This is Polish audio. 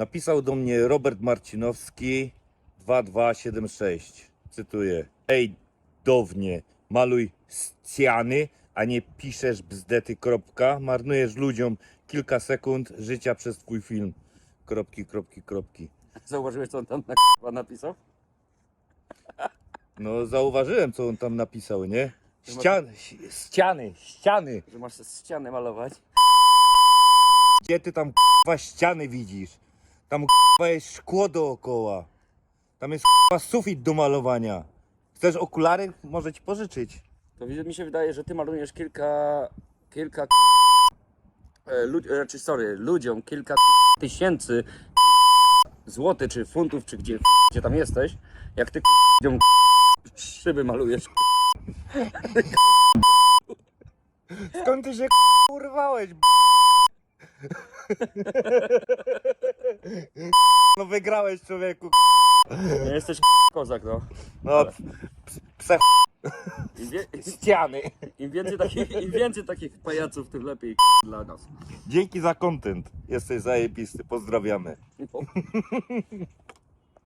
Napisał do mnie Robert Marcinowski 2276. Cytuję. Ej, downie, maluj ściany, a nie piszesz bzdety, kropka. Marnujesz ludziom kilka sekund życia przez twój film. Kropki, kropki, kropki. Zauważyłeś, co on tam na napisał? No zauważyłem, co on tam napisał, nie? Ściany, ściany, ściany. Że masz ścianę malować. Gdzie ty tam k***wa ściany widzisz? Tam k***wa jest szkło dookoła. Tam jest k***wa sufit do malowania. Chcesz okulary? Może ci pożyczyć. To wi- mi się wydaje, że ty malujesz kilka, kilka e, lud, znaczy sorry, ludziom kilka tysięcy złotych, czy funtów, czy gdzie, gdzie tam jesteś, jak ty ludziom szyby malujesz. Skąd ty się urwałeś? No wygrałeś człowieku. Nie jesteś kozak, no. No, pse Im, wie, ściany. im, więcej takich, Im więcej takich pajaców, tym lepiej dla nas. Dzięki za content. Jesteś zajebisty. Pozdrawiamy. No.